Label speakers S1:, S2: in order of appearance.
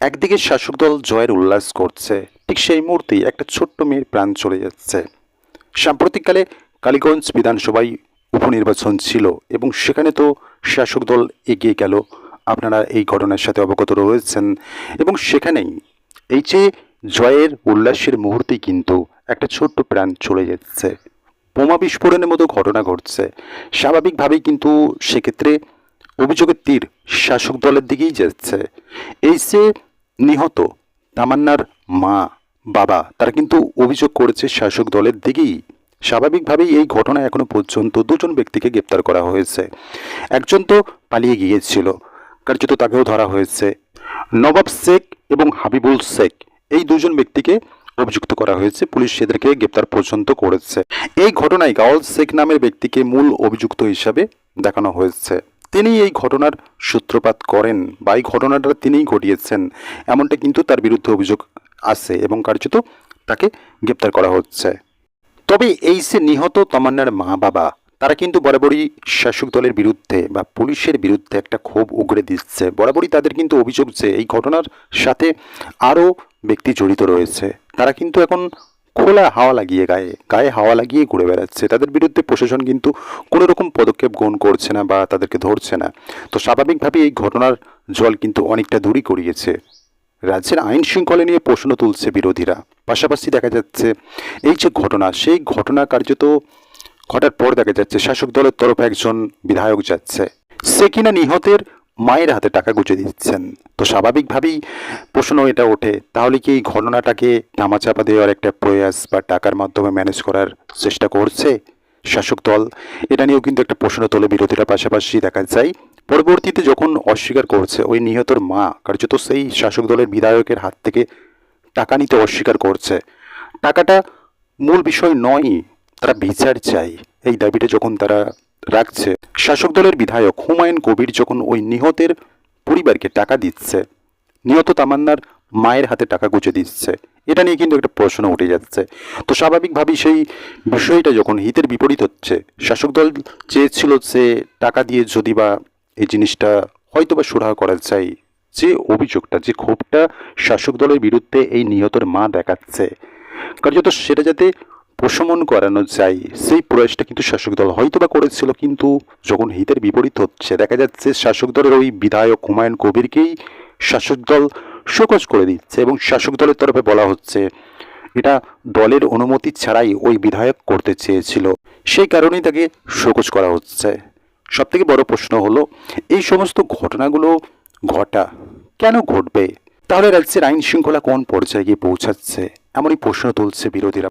S1: একদিকে শাসক দল জয়ের উল্লাস করছে, ঠিক সেই মুহূর্তেই একটা ছোট্ট মেয়ের প্রাণ চলে যাচ্ছে। সাম্প্রতিককালে কালীগঞ্জ বিধানসভায় উপনির্বাচন ছিল এবং সেখানে তো শাসক দল এগিয়ে গেল। আপনারা এই ঘটনার সাথে অবগত রয়েছেন এবং সেখানেই এই যে জয়ের উল্লাসের মুহূর্তেই কিন্তু একটা ছোট্ট প্রাণ চলে যাচ্ছে। বোমা বিস্ফোরণের মতো ঘটনা ঘটছে। স্বাভাবিকভাবেই কিন্তু সেক্ষেত্রে অভিযোগের তীর শাসক দলের দিকেই যাচ্ছে। এই যে নিহত। তামান্নার মা, বাবা, তারা কিন্তু অভিযোগ করেছে শাসক দলের দিকেই। স্বাভাবিকভাবেই এই ঘটনায় এখনও পর্যন্ত দুজন ব্যক্তিকে গ্রেপ্তার করা হয়েছে। একজন তো পালিয়ে গিয়েছিল, কার্যত তাকেও ধরা হয়েছে। নবাব শেখ এবং হাবিবুল শেখ, এই দুজন ব্যক্তিকে অভিযুক্ত করা হয়েছে। পুলিশ এদেরকে গ্রেপ্তার পর্যন্ত করেছে। এই ঘটনায় গাওয়াল শেখ নামের ব্যক্তিকে মূল অভিযুক্ত হিসাবে দেখানো হয়েছে। তিনি এই ঘটনার সূত্রপাত করেন বা এই ঘটনাটা তিনিই ঘটিয়েছেন। এমনটা কিন্তু তার বিরুদ্ধে অভিযোগ আছে এবং কার্যত তাকে গ্রেপ্তার করা হচ্ছে। তবে এই সে নিহত তমান্নার মা বাবা, তারা কিন্তু বরাবরই শাসক দলের বিরুদ্ধে বা পুলিশের বিরুদ্ধে একটা ক্ষোভ উগড়ে দিচ্ছে। বরাবরই তাদের কিন্তু অভিযোগ যে এই ঘটনার সাথে আরও ব্যক্তি জড়িত রয়েছে। তারা কিন্তু এখন খোলা হাওয়া লাগিয়ে গায়ে গায়ে হাওয়া লাগিয়ে ঘুরে বেড়াচ্ছে। তাদের বিরুদ্ধে প্রশাসন কিন্তু কোনো রকম পদক্ষেপ গ্রহণ করছে না বা তাদেরকে ধরছে না। তো স্বাভাবিকভাবেই এই ঘটনার জল কিন্তু অনেকটা দূরই করিয়েছে। রাজ্যের আইন শৃঙ্খলা নিয়ে প্রশ্ন তুলছে বিরোধীরা। পাশাপাশি দেখা যাচ্ছে, এই যে ঘটনা, সেই ঘটনা কার্যত ঘটার পর দেখা যাচ্ছে শাসক দলের তরফে একজন বিধায়ক যাচ্ছে। সে কিনা নিহতের মায়ের হাতে টাকা গুঁজে দিচ্ছেন। তো স্বাভাবিকভাবেই প্রশ্ন এটা ওঠে, তাহলে কি এই ঘটনাটাকে ধামাচাপা দেওয়ার একটা প্রয়াস বা টাকার মাধ্যমে ম্যানেজ করার চেষ্টা করছে? শাসক দল, এটা নিয়েও কিন্তু একটা প্রশ্ন তোলে বিরোধীরা। পাশাপাশি দেখা যায়, পরবর্তীতে যখন অস্বীকার করছে, ওই নিহতর মা, কার্যত সেই শাসক দলের বিধায়কের হাত থেকে টাকা নিতে অস্বীকার করছে। টাকাটা মূল বিষয় নয় তারা বিচার চাই এই দাবিটা যখন তারা রাখছে। শাসক দলের বিধায়ক হুমায়ুন কবির যখন ওই নিহতের পরিবারকে টাকা দিচ্ছে, নিহত তামান্নার মায়ের হাতে টাকা গুঁজে দিচ্ছে, এটা নিয়ে কিন্তু একটা প্রশ্ন উঠে যাচ্ছে। তো স্বাভাবিকভাবেই সেই বিষয়টা যখন হিতের বিপরীত হচ্ছে শাসক দল চেয়েছিল যে টাকা দিয়ে যদি বা এই জিনিসটা হয়তো বা সুরাহা করা যায়, যে অভিযোগটা, যে ক্ষোভটা শাসক দলের বিরুদ্ধে এই নিহতর মা দেখাচ্ছে, কার্যত সেটা যাতে প্রশমন করানো যায়, সেই প্রয়াসটা কিন্তু শাসক দল হয়তো বা করেছিল, কিন্তু যখন হিতের বিপরীত হচ্ছে, দেখা যাচ্ছে শাসক দলের ওই বিধায়ক হুমায়ুন কবিরকেই শাসক দল শোকজ করে দিচ্ছে এবং শাসক দলের তরফে বলা হচ্ছে, এটা দলের অনুমতি ছাড়াই ওই বিধায়ক করতে চেয়েছিল। সেই কারণেই তাকে শোকজ করা হচ্ছে। সবথেকে বড় প্রশ্ন হলো, এই সমস্ত ঘটনাগুলো ঘটা, কেন ঘটবে? তাহলে রাজ্যের আইন শৃঙ্খলা কোন পর্যায়ে গিয়ে পৌঁছাচ্ছে? এমনই প্রশ্ন তুলছে বিরোধীরা।